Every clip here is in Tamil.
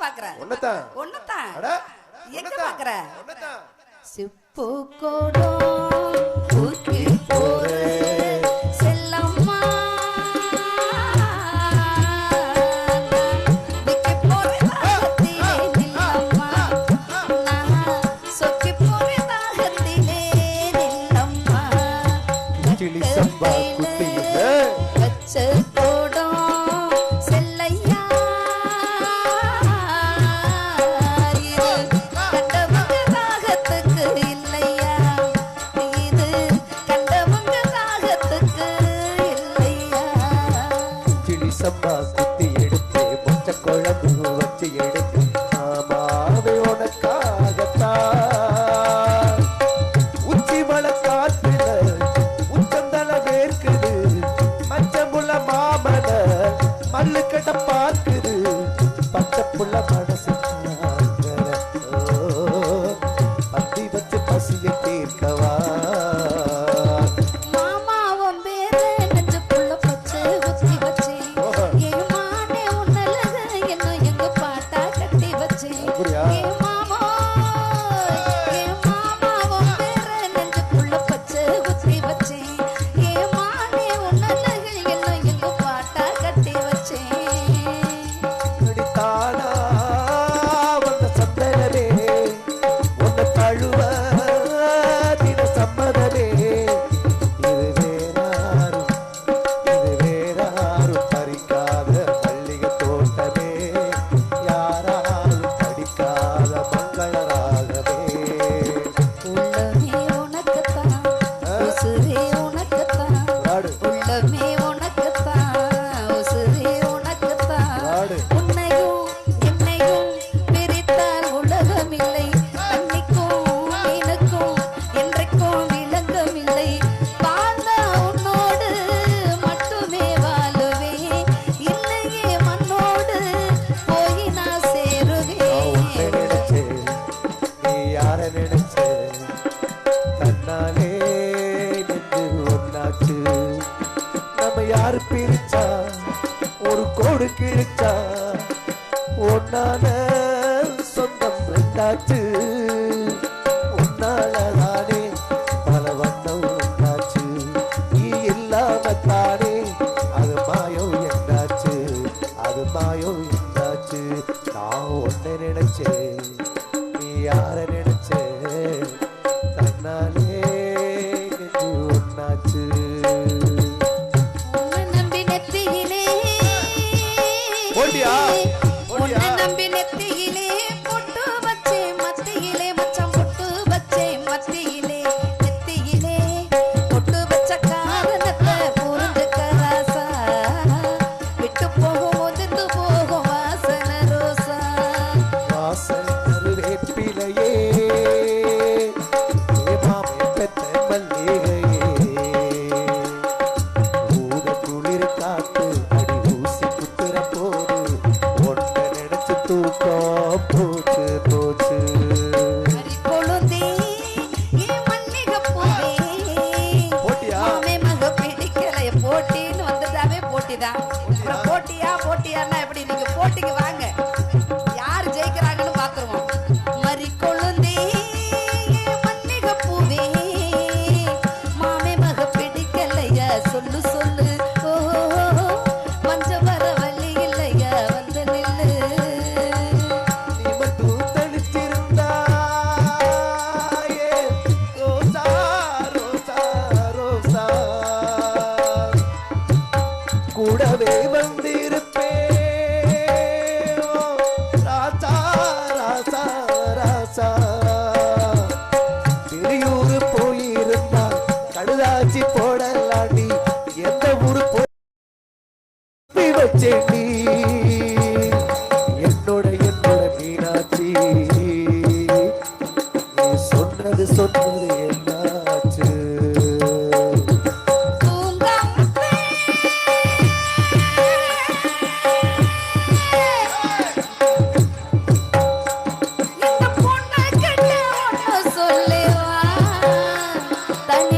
பாக்குற? ஒன்னதான் ஒன்னதான் எங்க பாக்குற? ஒன்னதான் சிப்பு கோடம் ஊக்கி போறே செல்லம்மா. சம்பா குத்தி வச்ச The Abbas யாரு பிரிச்சா? ஒரு கோடு கிழிச்சா ஒன்னான சொந்தம் ரெண்டாச்சு. 딴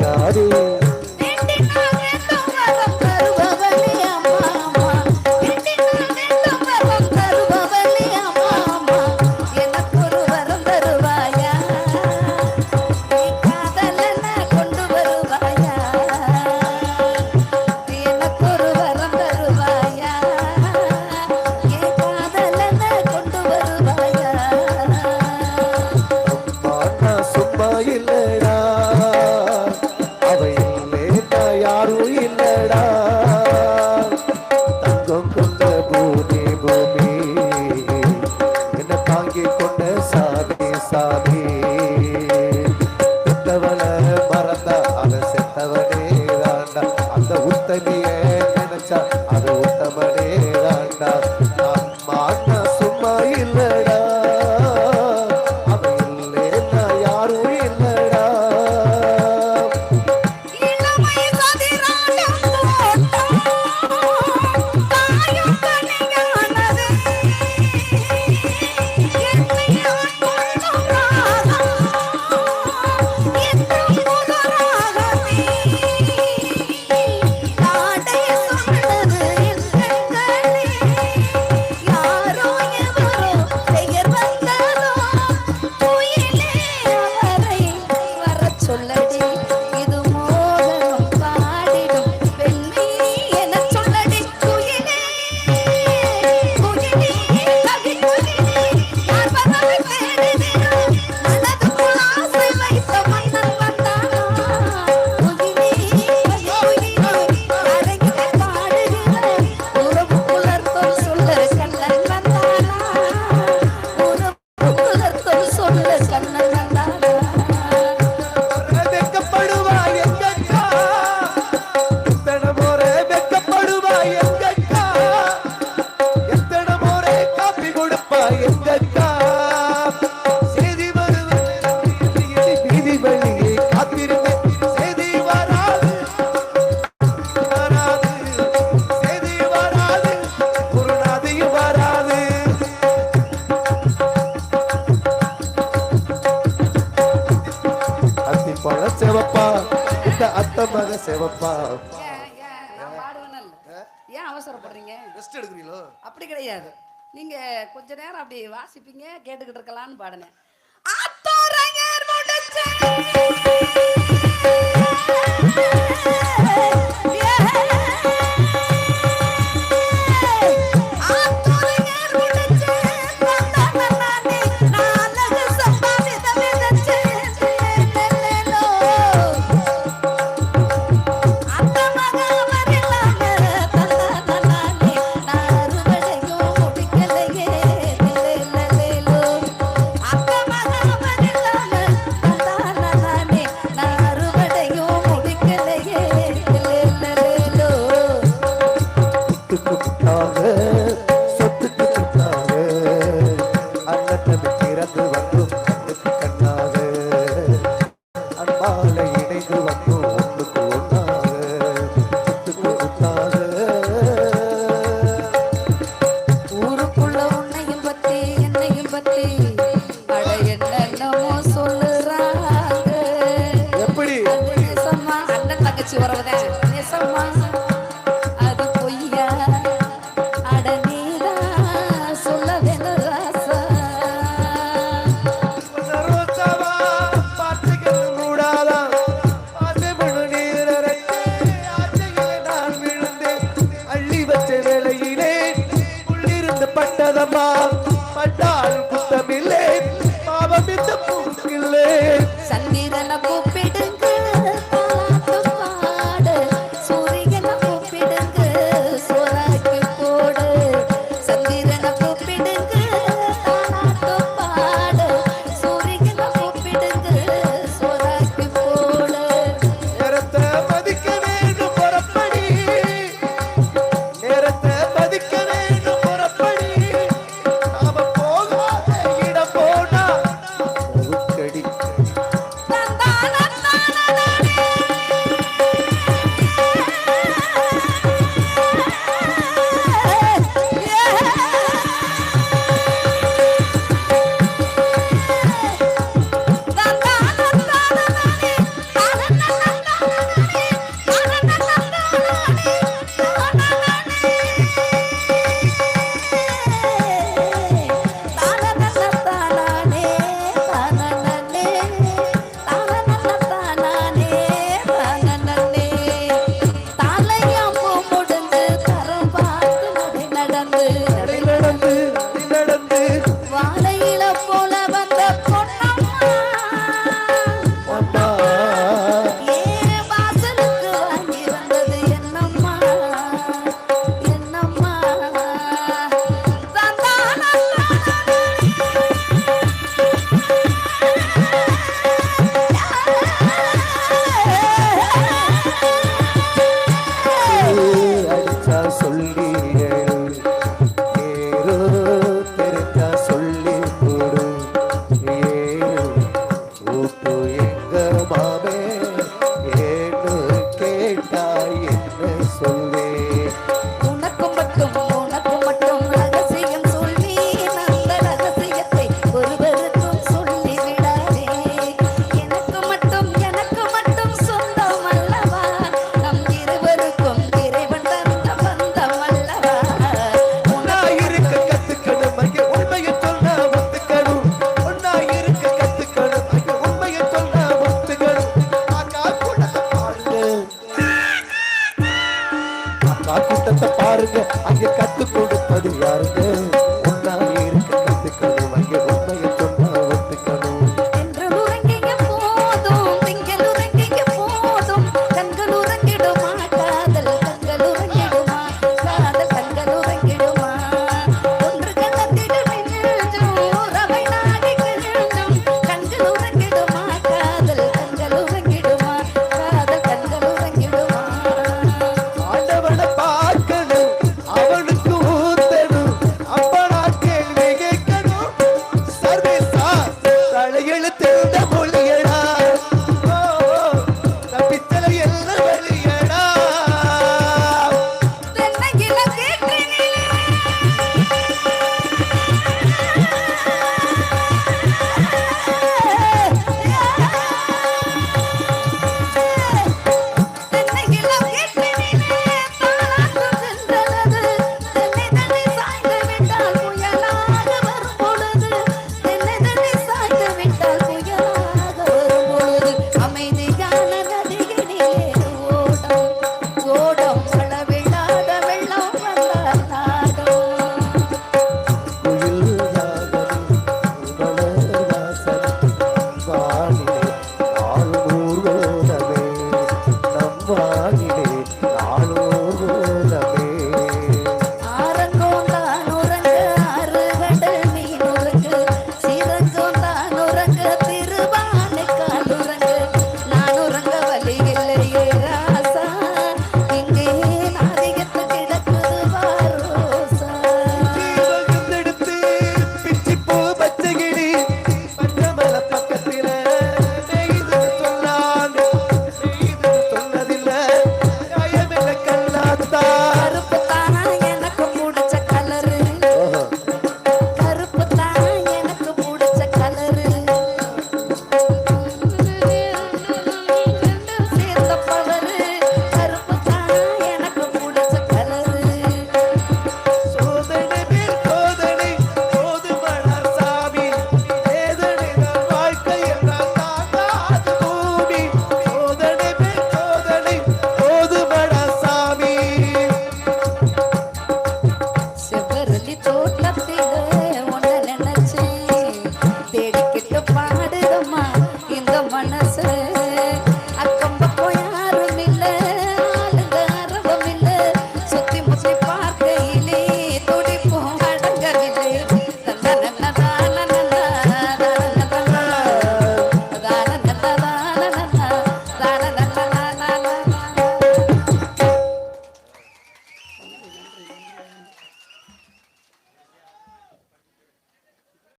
কারে இந்த அத்த மக செவப்பா. ஏன் அவசரப்படுறீங்க? ரெஸ்ட் எடுக்கிறீங்களோ? அப்படி கிடையாது. நீங்க கொஞ்ச நேரம் அப்படி வாசிப்பீங்க கேட்டுக்கிட்டு இருக்கலாம்னு பாடினேன். ಸುಂದಿ